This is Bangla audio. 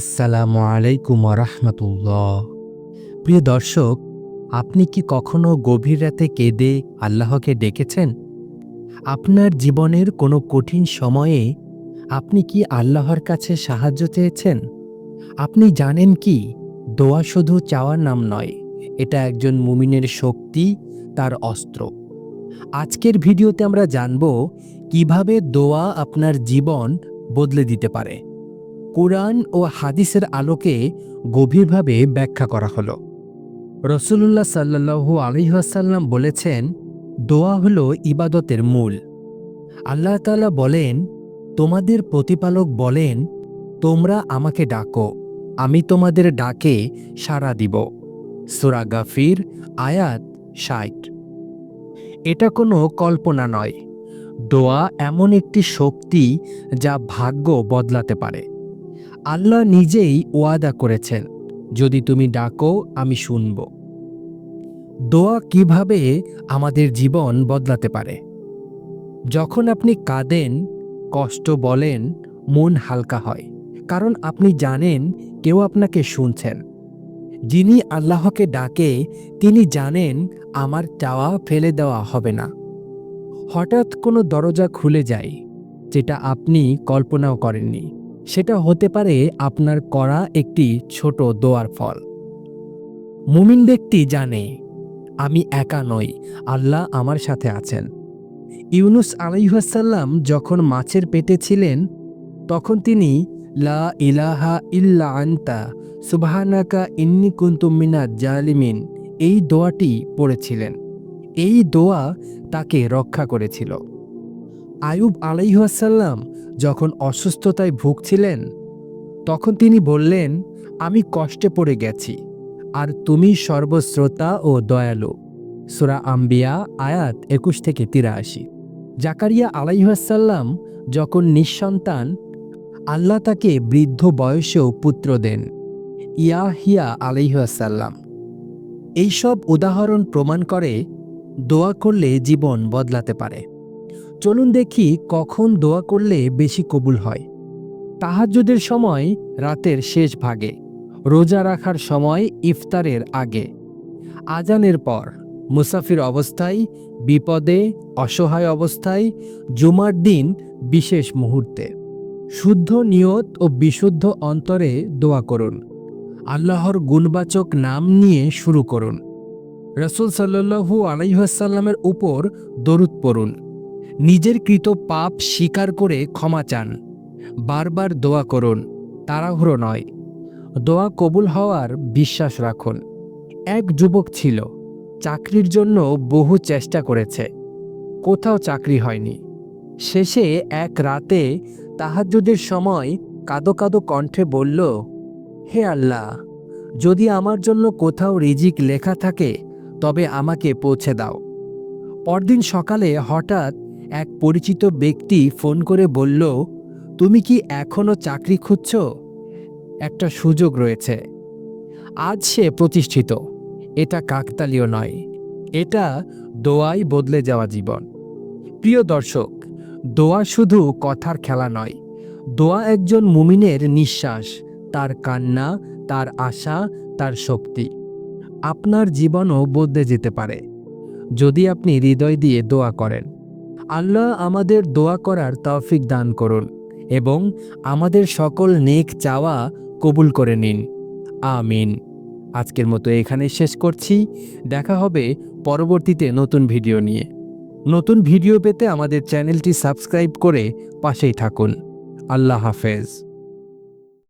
আসসালামু আলাইকুম রহমতুল্লাহ প্রিয় দর্শক, আপনি কি কখনো গভীর রাতে কেঁদে আল্লাহকে ডেকেছেন? আপনার জীবনের কোনো কঠিন সময়ে আপনি কি আল্লাহর কাছে সাহায্য চেয়েছেন? আপনি জানেন কি, দোয়া শুধু চাওয়ার নাম নয়, এটা একজন মুমিনের শক্তি, তার অস্ত্র। আজকের ভিডিওতে আমরা জানব কীভাবে দোয়া আপনার জীবন বদলে দিতে পারে। কোরআন ও হাদিসের আলোকে গভীরভাবে ব্যাখ্যা করা হল। রসুল্লাহ সাল্লাহু আলহাসাল্লাম বলেছেন, দোয়া হল ইবাদতের মূল। আল্লাহ তাআলা বলেন, তোমাদের প্রতিপালক বলেন, তোমরা আমাকে ডাকো, আমি তোমাদের ডাকে সাড়া দিব। সুরা গাফির, আয়াত ষাট। এটা কোনো কল্পনা নয়। দোয়া এমন একটি শক্তি যা ভাগ্য বদলাতে পারে। আল্লাহ নিজেই ওয়াদা করেছেন, যদি তুমি ডাকো, আমি শুনব। দোয়া কীভাবে আমাদের জীবন বদলাতে পারে? যখন আপনি কাঁদেন, কষ্ট বলেন, মন হালকা হয়, কারণ আপনি জানেন কেউ আপনাকে শুনছেন। যিনি আল্লাহকে ডাকে, তিনি জানেন আমার চাওয়া ফেলে দেওয়া হবে না। হঠাৎ কোনো দরজা খুলে যায়, যেটা আপনি কল্পনাও করেননি। সেটা হতে পারে আপনার করা একটি ছোট দোয়ার ফল। মুমিন ব্যক্তি জানে, আমি একা নই, আল্লাহ আমার সাথে আছেন। ইউনুস আলাইহাসাল্লাম যখন মাছের পেটে ছিলেন, তখন তিনি, লা ইলাহা ইল্লা আন্তা, সুবাহানাকা ইন্নি কুন্তুমিনা জালিমিন, এই দোয়াটি পড়েছিলেন। এই দোয়া তাকে রক্ষা করেছিল। আয়ুব আলাইহাসাল্লাম যখন অসুস্থতায় ভুগছিলেন, তখন তিনি বললেন, আমি কষ্টে পড়ে গেছি, আর তুমি সর্বশ্রোতা ও দয়ালু। সুরা আম্বিয়া, আয়াত একুশ থেকে তিরাশি। জাকারিয়া আলাইহাসাল্লাম যখন নিঃসন্তান, আল্লাহ তাকে বৃদ্ধ বয়সেও পুত্র দেন, ইয়াহিয়া আলাইহাসাল্লাম এইসব উদাহরণ প্রমাণ করে দোয়া করলে জীবন বদলাতে পারে। চলুন দেখি কখন দোয়া করলে বেশি কবুল হয়। তাহাজ্জুদের সময় রাতের শেষ ভাগে, রোজা রাখার সময় ইফতারের আগে। আজানের পর, মুসাফির অবস্থায়, বিপদে, অসহায় অবস্থায়, জুমার দিন বিশেষ মুহূর্তে। শুদ্ধ নিয়ত ও বিশুদ্ধ অন্তরে দোয়া করুন। আল্লাহর গুণবাচক নাম নিয়ে শুরু করুন। রসুল সাল্লু আলাইসাল্লামের উপর দরুদ পড়ুন। নিজের কৃত পাপ স্বীকার করে ক্ষমা চান। বারবার দোয়া করুন, তাড়াহুড়ো নয়। দোয়া কবুল হওয়ার বিশ্বাস রাখুন। এক যুবক ছিল, চাকরির জন্য বহু চেষ্টা করেছে। কোথাও চাকরি হয়নি। শেষে এক রাতে তাহাজ্জুদের সময় কাদো কাদো কণ্ঠে বলল, হে আল্লাহ, যদি আমার জন্য কোথাও রিজিক লেখা থাকে, তবে আমাকে পৌঁছে দাও। পরদিন সকালে হঠাৎ এক পরিচিত ব্যক্তি ফোন করে বলল, তুমি কি এখনও চাকরি খুঁজছ? একটা সুযোগ রয়েছে। আজ সে প্রতিষ্ঠিত। এটা কাকতালীয় নয়। এটা দোয়াই বদলে যাওয়া জীবন। প্রিয় দর্শক, দোয়া শুধু কথার খেলা নয়। দোয়া একজন মুমিনের নিঃশ্বাস, তার কান্না, তার আশা, তার শক্তি। আপনার জীবনও বদলে যেতে পারে। যদি আপনি হৃদয় দিয়ে দোয়া করেন আল্লাহ আমাদের দোয়া করার তৌফিক দান করুন এবং আমাদের সকল নেক চাওয়া কবুল করে নিন। আমিন। আজকের মতো এখানে শেষ করছি। দেখা হবে পরবর্তীতে নতুন ভিডিও নিয়ে। নতুন ভিডিও পেতে আমাদের চ্যানেলটি সাবস্ক্রাইব করে পাশেই থাকুন। আল্লাহ হাফেজ।